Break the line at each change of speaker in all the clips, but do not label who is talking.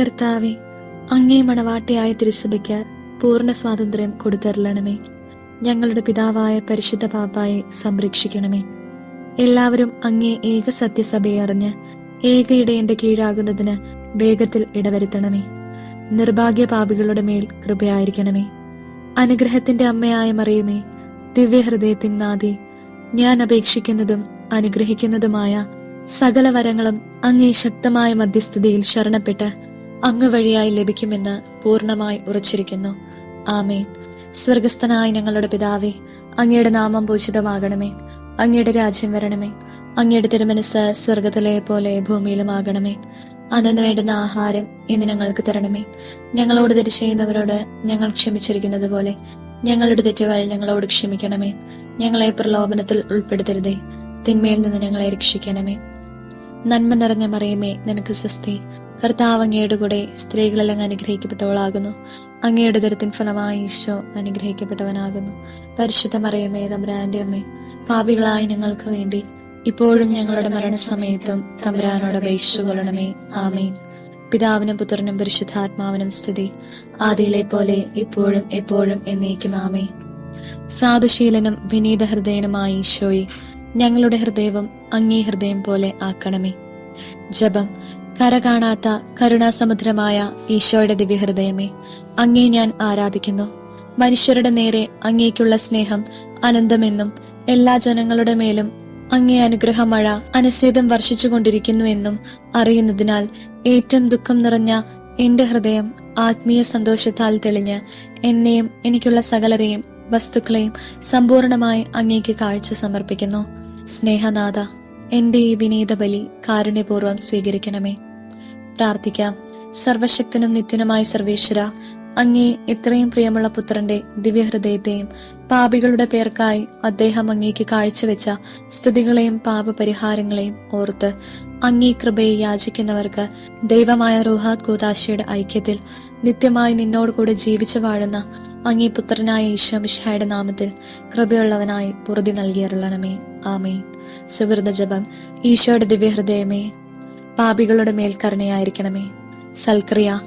കർത്താവെ അങ്ങേ മണവാട്ടിയായ തിരുസഭയ്ക്ക് പൂർണ സ്വാതന്ത്ര്യം കൊടുത്തരളണമേ. ഞങ്ങളുടെ പിതാവായ പരിശുദ്ധ പാപ്പായെ സംരക്ഷിക്കണമേ. എല്ലാവരും അങ്ങേ ഏക സത്യസഭയെ അറിഞ്ഞ് ഏക ഇടയന്റെ കീഴാകുന്നതിന് വേഗത്തിൽ ഇടവരുത്തണമേ. നിർഭാഗ്യ പാപികളുടെ മേൽ കൃപയായിരിക്കണമേ. അനുഗ്രഹത്തിന്റെ അമ്മയായ മറിയുമേ ദിവ്യഹൃദയത്തിൻ നാദി ഞാൻ അപേക്ഷിക്കുന്നതും അനുഗ്രഹിക്കുന്നതുമായ സകല വരങ്ങളും അങ്ങേ ശക്തമായ മധ്യസ്ഥതയിൽ ശരണപ്പെട്ട് അങ്ങ് വഴിയായി ലഭിക്കുമെന്ന് പൂർണമായി ഉറച്ചിരിക്കുന്നു. ആമേൻ. സ്വർഗസ്ഥനായ ഞങ്ങളുടെ പിതാവേ അങ്ങയുടെ നാമം പൂജിതമാകണമേ. അങ്ങയുടെ രാജ്യം വരണമേ. അങ്ങയുടെ തിരുമനസ് സ്വർഗത്തിലെ പോലെ ഭൂമിയിലും ആകണമേ. അന്നു വേണ്ടുന്ന ആഹാരം ഇന്ന് ഞങ്ങൾക്ക് തരണമേ. ഞങ്ങളോട് തെറ്റ് ചെയ്യുന്നവരോട് ഞങ്ങൾ ക്ഷമിച്ചിരിക്കുന്നത് പോലെ ഞങ്ങളുടെ തെറ്റുകൾ ഞങ്ങളോട് ക്ഷമിക്കണമേ. ഞങ്ങളെ പ്രലോഭനത്തിൽ ഉൾപ്പെടുത്തരുതേ. തിന്മയിൽ നിന്ന് ഞങ്ങളെ രക്ഷിക്കണമേ. നന്മ നിറഞ്ഞ മറിയമേ നിനക്ക് സ്വസ്തി. കർത്താവ് അങ്ങയുടെ കൂടെ സ്ത്രീകളെല്ലാം അനുഗ്രഹിക്കപ്പെട്ടവളാകുന്നു. അങ്ങയുടെ ദരത്തിൻ ഫലമായി ഈശോ അനുഗ്രഹിക്കപ്പെട്ടവനാകുന്നു. പരിശുദ്ധ മറിയമേ തമ്പുരാന്റെ അമ്മേ പാപികളായ ഞങ്ങൾക്ക് വേണ്ടി ഇപ്പോഴും ഞങ്ങളുടെ മരണസമയത്തും തമ്പുരാനോട് അപേക്ഷിച്ചുകൊള്ളണമേ ആമേൻ. പിതാവിനും പുത്രനും പരിശുദ്ധാത്മാവിനും സ്തുതി. ആദിയിലെ പോലെ ഇപ്പോഴും എപ്പോഴും എന്നേക്കും ആമേ സാധുശീലനും വിനീത ഹൃദയനുമായ ഈശോയെ ഞങ്ങളുടെ ഹൃദയവും അങ്ങേ ഹൃദയം പോലെ ആക്കണമേ. ജപം കര കാണാത്ത കരുണാസമുദ്രമായ ഈശോയുടെ ദിവ്യഹൃദയമേ അങ്ങേ ഞാൻ ആരാധിക്കുന്നു. മനുഷ്യരുടെ നേരെ അങ്ങേക്കുള്ള സ്നേഹം അനന്തമെന്നും എല്ലാ ജനങ്ങളുടെ മേലും അങ്ങേ അനുഗ്രഹ മഴ അനശ്വേതം വർഷിച്ചുകൊണ്ടിരിക്കുന്നുവെന്നും അറിയുന്നതിനാൽ ഏറ്റവും ദുഃഖം നിറഞ്ഞ എന്റെ ഹൃദയം ആത്മീയ സന്തോഷത്താൽ തെളിഞ്ഞ് എന്നെയും എനിക്കുള്ള സകലരെയും വസ്തുക്കളെയും സമ്പൂർണമായി അങ്ങേക്ക് കാഴ്ച സമർപ്പിക്കുന്നു. സ്നേഹനാഥ എന്റെ ഈ വിനീത ബലി കാരുണ്യപൂർവം സ്വീകരിക്കണമേ. പ്രാർത്ഥിക്കാം. സർവശക്തനും നിത്യനുമായ സർവേശ്വര അങ്ങേ ഇത്രയും പ്രിയമുള്ള പുത്രന്റെ ദിവ്യഹൃദയത്തെയും പാപികളുടെ പേർക്കായി അദ്ദേഹം അങ്ങേക്ക് കാഴ്ചവെച്ച സ്തുതികളെയും പാപപരിഹാരങ്ങളെയും ഓർത്ത് അങ്ങേ കൃപയെ യാചിക്കുന്നവർക്ക് ദൈവമായ റുഹാദ് കൂതാശയുടെ ഐക്യത്തിൽ നിത്യമായി നിന്നോട് കൂടെ ജീവിച്ചു വാഴുന്ന അങ്ങേ പുത്രനായ ഈശോമിഷായുടെ നാമത്തിൽ കൃപയുള്ളവനായി പുറതി നൽകിയരുളണമേ. ആമേ സുഹൃത ജപം ഈശോയുടെ ദിവ്യഹൃദയമേ പാപികളുടെ മേൽ കരുണയായിരിക്കണമേ സൽക്രിയ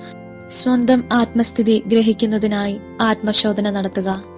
സ്വന്തം ആത്മസ്ഥിതി ഗ്രഹിക്കുന്നതിനായി ആത്മശോധന നടത്തുക.